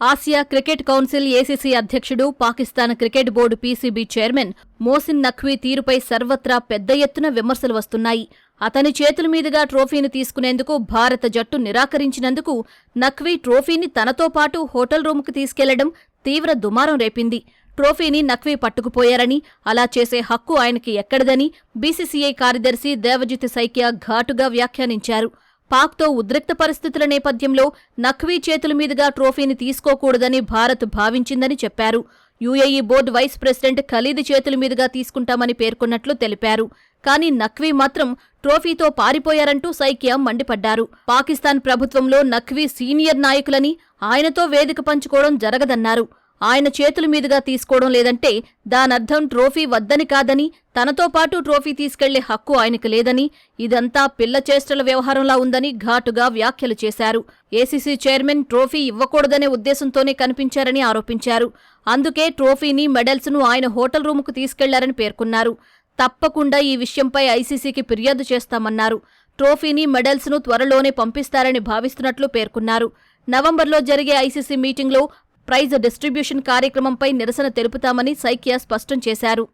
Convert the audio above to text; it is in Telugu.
ఆసియా క్రికెట్ కౌన్సిల్ ఏసీసీ అధ్యక్షుడు Pakistan cricket board PCB chairman Mohsin Naqvi తీరుపై సర్వత్రా పెద్ద ఎత్తున విమర్శలు వస్తున్నాయి. అతని చేతుల మీదుగా ట్రోఫీని తీసుకునేందుకు భారత జట్టు నిరాకరించినందుకు నఖ్వీ ట్రోఫీని తనతో పాటు హోటల్ రూమ్కు తీసుకెళ్ళడం తీవ్ర దుమారం రేపింది. ట్రోఫీని నఖ్వీ పట్టుకుపోయారని అలా చేసే హక్కు ఆయనకి ఎక్కడదని బీసీసీఐ కార్యదర్శి దేవజిత్ సైకియా ఘాటుగా వ్యాఖ్యానించారు. పాక్తో ఉద్రిక్త పరిస్థితుల నేపథ్యంలో నఖ్వీ చేతుల మీదుగా ట్రోఫీని తీసుకోకూడదని భారత్ భావించిందని చెప్పారు. UAE board vice president Khalid చేతుల మీదుగా తీసుకుంటామని పేర్కొన్నట్లు తెలిపారు. కానీ నఖ్వీ మాత్రం ట్రోఫీతో పారిపోయారంటూ సైకియా మండిపడ్డారు. పాకిస్తాన్ ప్రభుత్వంలో నఖ్వీ సీనియర్ నాయకులని ఆయనతో వేదిక పంచుకోవడం జరగదన్నారు. ఆయన చేతుల మీదుగా తీసుకోవడం లేదంటే దానర్థం ట్రోఫీ వద్దని కాదని తనతో పాటు ట్రోఫీ తీసుకెళ్ళే హక్కు ఆయనకు లేదని ఇదంతా పిల్ల చేష్టల వ్యవహారంలా ఉందని ఘాటుగా వ్యాఖ్యలు చేశారు. ఏసీసీ చైర్మన్ ట్రోఫీ ఇవ్వకూడదనే ఉద్దేశంతోనే కనిపించారని ఆరోపించారు. అందుకే ట్రోఫీని మెడల్స్ను ఆయన హోటల్ రూముకు తీసుకెళ్ళారని పేర్కొన్నారు. తప్పకుండా ఈ విషయంపై ఐసీసీకి ఫిర్యాదు చేస్తామన్నారు. ట్రోఫీని మెడల్స్ను త్వరలోనే పంపిస్తారని భావిస్తున్నట్లు పేర్కొన్నారు. నవంబర్లో జరిగే ఐసీసీ మీటింగ్లో ప్రైజ్ డిస్ట్రిబ్యూషన్ కార్యక్రమంపై నిరసన తెలుపుతామని సైకియా స్పష్టం చేశారు.